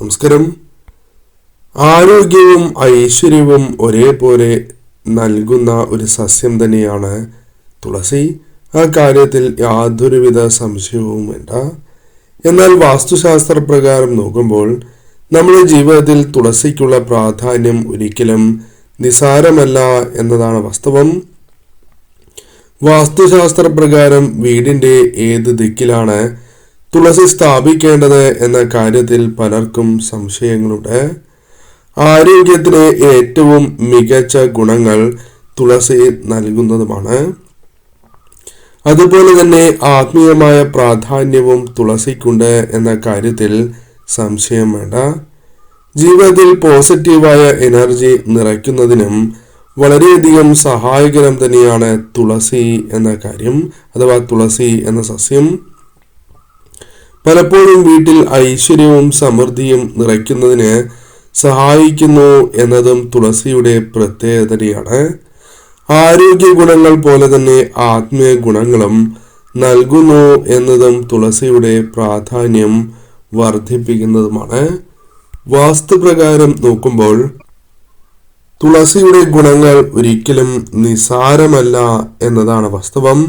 നമസ്കാരം. ആരോഗ്യവും ഐശ്വര്യവും ഒരേപോലെ നൽകുന്ന ഒരു സസ്യം തന്നെയാണ് തുളസി. ആ കാര്യത്തിൽ യാതൊരുവിധ സംശയവും വേണ്ട. എന്നാൽ വാസ്തുശാസ്ത്ര പ്രകാരം നോക്കുമ്പോൾ നമ്മുടെ ജീവിതത്തിൽ തുളസിക്കുള്ള പ്രാധാന്യം ഒരിക്കലും നിസാരമല്ല എന്നതാണ് വാസ്തവം. വാസ്തുശാസ്ത്ര പ്രകാരം വീടിന്റെ ഏത് ദിക്കിലാണ് തുളസി സ്ഥാപിക്കേണ്ടത് എന്ന കാര്യത്തിൽ പലർക്കും സംശയങ്ങളുണ്ട്. ആരോഗ്യത്തിന് ഏറ്റവും മികച്ച ഗുണങ്ങൾ തുളസി നൽകുന്നതുമാണ്. അതുപോലെ തന്നെ ആത്മീയമായ പ്രാധാന്യവും തുളസിക്കുണ്ട് എന്ന കാര്യത്തിൽ സംശയം വേണ്ട. ജീവിതത്തിൽ പോസിറ്റീവായ എനർജി നിറയ്ക്കുന്നതിനും വളരെയധികം സഹായകരം തന്നെയാണ് തുളസി എന്ന കാര്യം അഥവാ തുളസി എന്ന സസ്യം. പലപ്പോഴും വീട്ടിൽ ഐശ്വര്യവും സമൃദ്ധിയും നിറയ്ക്കുന്നതിന് സഹായിക്കുന്നു എന്നതും തുളസിയുടെ പ്രത്യേകതയാണ്. ആരോഗ്യ ഗുണങ്ങൾ പോലെ തന്നെ ആത്മീയ ഗുണങ്ങളും നൽകുന്നു എന്നതും തുളസിയുടെ പ്രാധാന്യം വർദ്ധിപ്പിക്കുന്നതുമാണ്. വാസ്തുപ്രകാരം നോക്കുമ്പോൾ തുളസിയുടെ ഗുണങ്ങൾ ഒരിക്കലും നിസാരമല്ല എന്നതാണ് വാസ്തവം.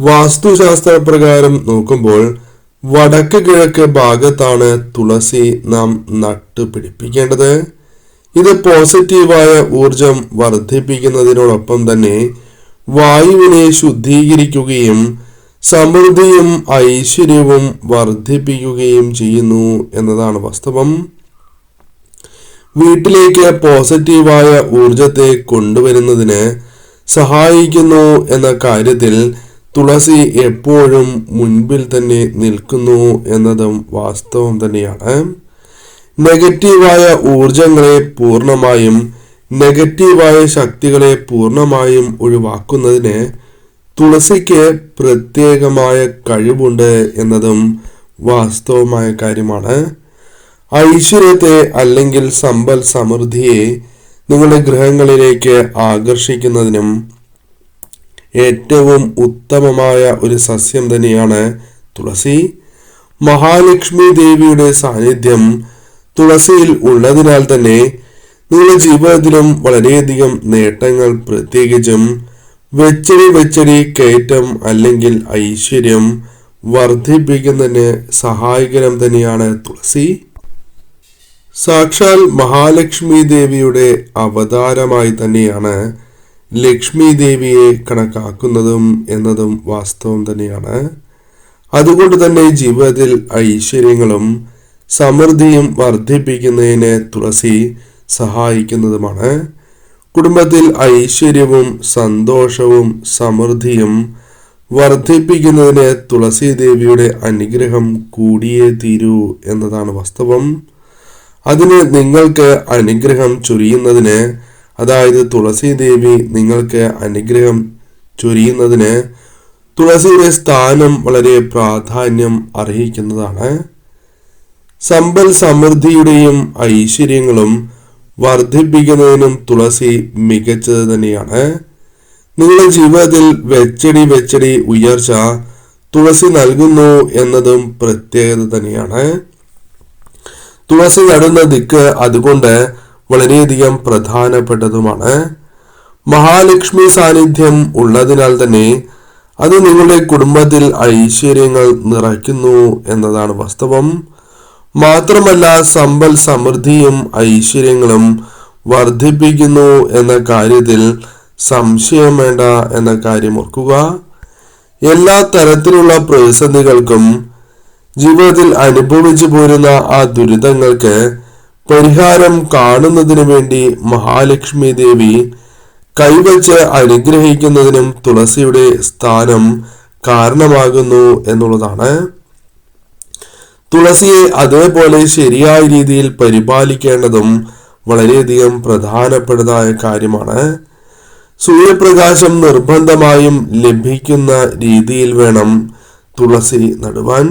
വാസ്തുശാസ്ത്രപ്രകാരം നോക്കുമ്പോൾ വടക്ക് കിഴക്ക് ഭാഗത്താണ് തുളസി നാം നട്ടുപിടിപ്പിക്കേണ്ടത്. ഇത് പോസിറ്റീവായ ഊർജം വർദ്ധിപ്പിക്കുന്നതിനോടൊപ്പം തന്നെ വായുവിനെ ശുദ്ധീകരിക്കുകയും സമൃദ്ധിയും ഐശ്വര്യവും വർദ്ധിപ്പിക്കുകയും ചെയ്യുന്നു എന്നതാണ് വാസ്തവം. വീട്ടിലേക്ക് പോസിറ്റീവായ ഊർജത്തെ കൊണ്ടുവരുന്നതിന് സഹായിക്കുന്നു എന്ന കാര്യത്തിൽ തുളസി എപ്പോഴും മുൻപിൽ തന്നെ നിൽക്കുന്നു എന്നതും വാസ്തവം തന്നെയാണ്. നെഗറ്റീവായ ഊർജങ്ങളെ പൂർണമായും നെഗറ്റീവായ ശക്തികളെ പൂർണമായും ഒഴിവാക്കുന്നതിന് തുളസിക്ക് പ്രത്യേകമായ കഴിവുണ്ട് എന്നതും വാസ്തവമായ കാര്യമാണ്. ഐശ്വര്യത്തെ അല്ലെങ്കിൽ സമ്പൽ സമൃദ്ധിയെ നിങ്ങളുടെ ഗ്രഹങ്ങളിലേക്ക് ആകർഷിക്കുന്നതിനും ഏറ്റവും ഉത്തമമായ ഒരു സസ്യം തന്നെയാണ് തുളസി. മഹാലക്ഷ്മി ദേവിയുടെ സാന്നിധ്യം തുളസിയിൽ ഉള്ളതിനാൽ തന്നെ നിങ്ങളുടെ ജീവിതത്തിലും വളരെയധികം നേട്ടങ്ങൾ പ്രത്യേകിച്ചും വെച്ചടി വെച്ചടി കയറ്റം അല്ലെങ്കിൽ ഐശ്വര്യം വർദ്ധിപ്പിക്കുന്നതിന് സഹായകരം തന്നെയാണ് തുളസി. സാക്ഷാൽ മഹാലക്ഷ്മി ദേവിയുടെ അവതാരമായി തന്നെയാണ് ലക്ഷ്മി ദേവിയെ കണക്കാക്കുന്നതും എന്നതും വാസ്തവം തന്നെയാണ്. അതുകൊണ്ട് തന്നെ ജീവിതത്തിൽ ഐശ്വര്യങ്ങളും സമൃദ്ധിയും വർദ്ധിപ്പിക്കുന്നതിന് തുളസി സഹായിക്കുന്നതുമാണ്. കുടുംബത്തിൽ ഐശ്വര്യവും സന്തോഷവും സമൃദ്ധിയും വർദ്ധിപ്പിക്കുന്നതിന് തുളസി ദേവിയുടെ അനുഗ്രഹം കൂടിയേ തീരൂ എന്നതാണ് വാസ്തവം. അതിന് നിങ്ങൾക്ക് അനുഗ്രഹം ചൊരിയുന്നതിന് അതായത് തുളസി ദേവി നിങ്ങൾക്ക് അനുഗ്രഹം ചൊരിയുന്നതിന് തുളസിയുടെ സ്ഥാനം വളരെ പ്രാധാന്യം അർഹിക്കുന്നതാണ്. സമ്പൽ സമൃദ്ധിയുടെയും ഐശ്വര്യങ്ങളും വർദ്ധിപ്പിക്കുന്നതിനും തുളസി മികച്ചത് തന്നെയാണ്. നിങ്ങളുടെ ജീവിതത്തിൽ വെച്ചടി വെച്ചടി ഉയർച്ച തുളസി നൽകുന്നു എന്നതും പ്രത്യേകത തന്നെയാണ്. തുളസി നടുന്ന ദിക്ക് അതുകൊണ്ട് വളരെയധികം പ്രധാനപ്പെട്ടതുമാണ്. മഹാലക്ഷ്മി സാന്നിധ്യം ഉള്ളതിനാൽ തന്നെ അത് നിങ്ങളുടെ കുടുംബത്തിൽ ഐശ്വര്യങ്ങൾ നിറയ്ക്കുന്നു എന്നതാണ് വാസ്തവം. മാത്രമല്ല സമ്പൽ സമൃദ്ധിയും ഐശ്വര്യങ്ങളും വർദ്ധിപ്പിക്കുന്നു എന്ന കാര്യത്തിൽ സംശയം വേണ്ട എന്ന കാര്യം ഓർക്കുക. എല്ലാ തരത്തിലുള്ള പ്രതിസന്ധികൾക്കും ജീവിതത്തിൽ അനുഭവിച്ചു പോരുന്ന ആ ദുരിതങ്ങൾക്ക് പരിഹാരം കാണുന്നതിന് വേണ്ടി മഹാലക്ഷ്മി ദേവി കൈവച്ച് അനുഗ്രഹിക്കുന്നതിനും തുളസിയുടെ സ്ഥാനം കാരണമാകുന്നു എന്നുള്ളതാണ്. തുളസിയെ അതേപോലെ ശരിയായ രീതിയിൽ പരിപാലിക്കേണ്ടതും വളരെയധികം പ്രധാനപ്പെട്ടതായ കാര്യമാണ്. സൂര്യപ്രകാശം നിർബന്ധമായും ലഭിക്കുന്ന രീതിയിൽ വേണം തുളസി നടുവാൻ.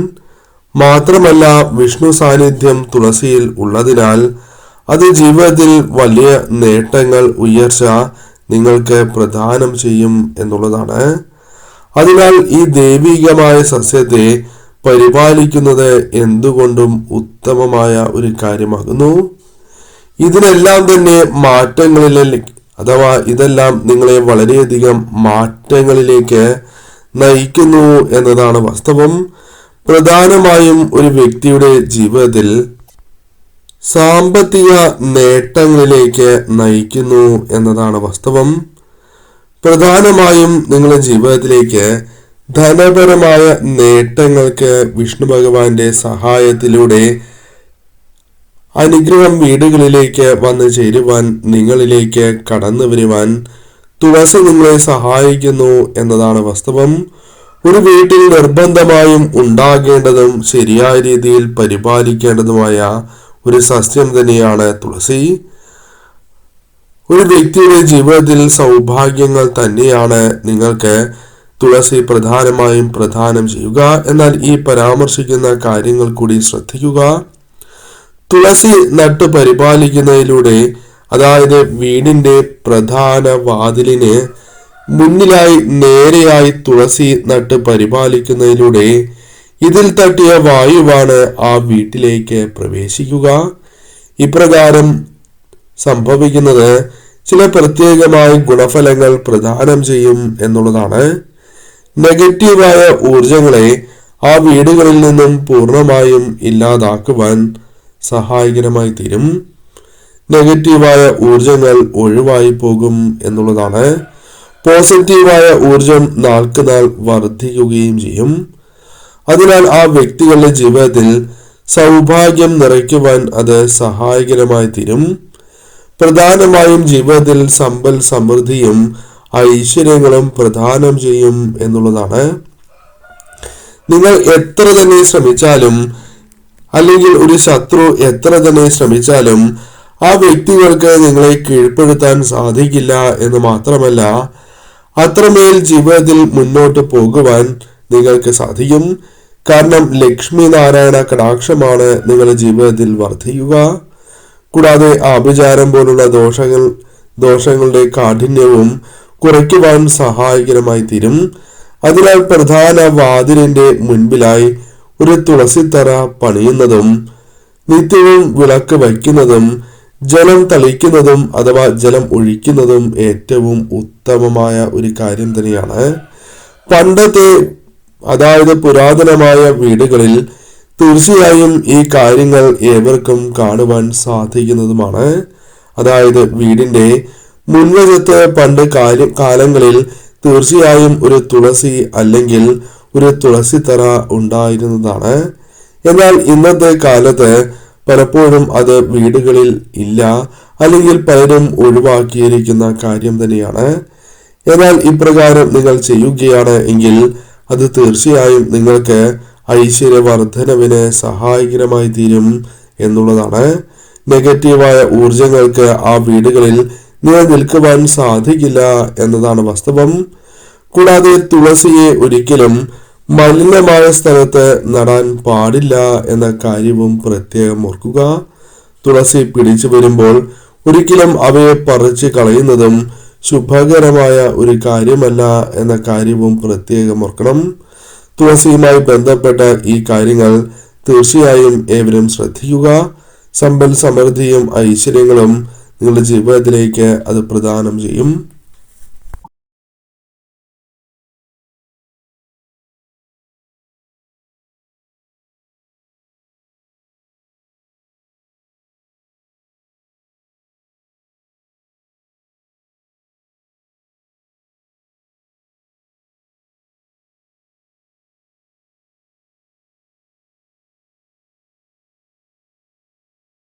മാത്രമല്ല വിഷ്ണു സാന്നിധ്യം തുളസിയിൽ ഉള്ളതിനാൽ അത് ജീവിതത്തിൽ വലിയ നേട്ടങ്ങൾ ഉയർച്ച നിങ്ങൾക്ക് പ്രദാനം ചെയ്യും എന്നുള്ളതാണ്. അതിനാൽ ഈ ദൈവികമായ സസ്യത്തെ പരിപാലിക്കുന്നത് എന്തുകൊണ്ടും ഉത്തമമായ ഒരു കാര്യമാകുന്നു. ഇതിനെല്ലാം തന്നെ മാറ്റങ്ങളിലെ അഥവാ ഇതെല്ലാം നിങ്ങളെ വളരെയധികം മാറ്റങ്ങളിലേക്ക് നയിക്കുന്നു എന്നതാണ് വാസ്തവം. പ്രധാനമായും ഒരു വ്യക്തിയുടെ ജീവിതത്തിൽ സാമ്പത്തിക നേട്ടങ്ങളിലേക്ക് നയിക്കുന്നു എന്നതാണ് വാസ്തവം. പ്രധാനമായും നിങ്ങളുടെ ജീവിതത്തിലേക്ക് ധനപരമായ നേട്ടങ്ങൾക്ക് വിഷ്ണു ഭഗവാന്റെ സഹായത്തിലൂടെ അനുഗ്രഹം വീടുകളിലേക്ക് വന്നു ചേരുവാൻ നിങ്ങളിലേക്ക് കടന്നു വരുവാൻ തുളസി നിങ്ങളെ സഹായിക്കുന്നു എന്നതാണ് വാസ്തവം. ഒരു വീട്ടിൽ നിർബന്ധമായും ഉണ്ടാകേണ്ടതും ശരിയായ രീതിയിൽ പരിപാലിക്കേണ്ടതുമായ ഒരു സസ്യം തന്നെയാണ് തുളസി. ഒരു വ്യക്തിയുടെ ജീവിതത്തിൽ സൗഭാഗ്യങ്ങൾ തന്നെയാണ് നിങ്ങൾക്ക് തുളസി പ്രധാനമായും പ്രധാനം ചെയ്യുക. എന്നാൽ ഈ പരാമർശിക്കുന്ന കാര്യങ്ങൾ കൂടി ശ്രദ്ധിക്കുക. തുളസി നട്ട് പരിപാലിക്കുന്നതിലൂടെ അതായത് വീടിന്റെ പ്രധാന വാതിലിന് മുന്നിലായി നേരെയായി തുളസി നട്ട് പരിപാലിക്കുന്നതിലൂടെ ഇതിൽ തട്ടിയ വായുവാണ് ആ വീട്ടിലേക്ക് പ്രവേശിക്കുക. ഇപ്രകാരം സംഭവിക്കുന്നത് ചില പ്രത്യേകമായ ഗുണഫലങ്ങൾ പ്രദാനം ചെയ്യും എന്നുള്ളതാണ്. നെഗറ്റീവായ ഊർജങ്ങളെ ആ വീടുകളിൽ നിന്നും പൂർണമായും ഇല്ലാതാക്കുവാൻ സഹായകരമായി തീരും. നെഗറ്റീവായ ഊർജങ്ങൾ ഒഴിവായി പോകും എന്നുള്ളതാണ്. പോസിറ്റീവായ ഊർജം നാൾക്ക് നാൾ വർദ്ധിക്കുകയും ചെയ്യും. അതിനാൽ ആ വ്യക്തികളുടെ ജീവിതത്തിൽ സൗഭാഗ്യം നിറയ്ക്കുവാൻ അത് സഹായകരമായി തീരും. പ്രധാനമായും ജീവിതത്തിൽ സമ്പൽ സമൃദ്ധിയും ഐശ്വര്യങ്ങളും പ്രദാനം ചെയ്യും എന്നുള്ളതാണ്. നിങ്ങൾ എത്ര തന്നെ ശ്രമിച്ചാലും അല്ലെങ്കിൽ ഒരു ശത്രു എത്ര തന്നെ ശ്രമിച്ചാലും ആ വ്യക്തികൾക്ക് നിങ്ങളെ കീഴ്പ്പെടുത്താൻ സാധിക്കില്ല എന്ന് മാത്രമല്ല അത്രമേൽ ജീവിതത്തിൽ മുന്നോട്ട് പോകുവാൻ നിങ്ങൾക്ക് സാധിക്കും. കാരണം ലക്ഷ്മി നാരായണ കടാക്ഷമാണ് നിങ്ങളുടെ ജീവിതത്തിൽ വർദ്ധിക്കുക. കൂടാതെ ആഭിചാരം പോലുള്ള ദോഷങ്ങൾ ദോഷങ്ങളുടെ കാഠിന്യവും കുറയ്ക്കുവാൻ സഹായകരമായി തീരും അതിനാൽ പ്രധാന വാതിലിന്റെ മുൻപിലായി ഒരു തുളസിത്തറ പണിയുന്നതും നിത്യവും വിളക്ക് വയ്ക്കുന്നതും ജലം തളിക്കുന്നതും അഥവാ ജലം ഒഴിക്കുന്നതും ഏറ്റവും ഉത്തമമായ ഒരു കാര്യം തന്നെയാണ്. പണ്ടത്തെ അതായത് പുരാതനമായ വീടുകളിൽ തീർച്ചയായും ഈ കാര്യങ്ങൾ ഏവർക്കും കാണുവാൻ സാധിക്കുന്നതുമാണ്. അതായത് വീടിന്റെ മുൻവശത്ത് പണ്ട് കാര്യം കാലങ്ങളിൽ തീർച്ചയായും ഒരു തുളസി അല്ലെങ്കിൽ ഒരു തുളസിത്തറ ഉണ്ടായിരുന്നതാണ്. എന്നാൽ ഇന്നത്തെ കാലത്ത് പലപ്പോഴും അത് വീടുകളിൽ ഇല്ല അല്ലെങ്കിൽ പലരും ഒഴിവാക്കിയിരിക്കുന്ന കാര്യം തന്നെയാണ്. എന്നാൽ ഇപ്രകാരം നിങ്ങൾ ചെയ്യുകയാണ് എങ്കിൽ അത് തീർച്ചയായും നിങ്ങൾക്ക് ഐശ്വര്യവർദ്ധനവിന് സഹായകരമായി തീരും എന്നുള്ളതാണ്. നെഗറ്റീവായ ഊർജങ്ങൾക്ക് ആ വീടുകളിൽ നിലനിൽക്കുവാൻ സാധിക്കില്ല എന്നതാണ് വാസ്തവം. കൂടാതെ തുളസിയെ ഒരിക്കലും മലിനമായ സ്ഥലത്ത് നടാൻ പാടില്ല എന്ന കാര്യവും പ്രത്യേകം ഓർക്കുക. തുളസി പിടിച്ചു വരുമ്പോൾ ഒരിക്കലും അവയെ പറിച്ച് കളയുന്നതും ശുഭകരമായ ഒരു കാര്യമല്ല എന്ന കാര്യവും പ്രത്യേകം ഓർക്കണം. തുളസിയുമായി ബന്ധപ്പെട്ട ഈ കാര്യങ്ങൾ തീർച്ചയായും ഏവരും ശ്രദ്ധിക്കുക. സമ്പൽ സമൃദ്ധിയും ഐശ്വര്യങ്ങളും നിങ്ങളുടെ ജീവിതത്തിലേക്ക് അത് പ്രദാനം ചെയ്യും.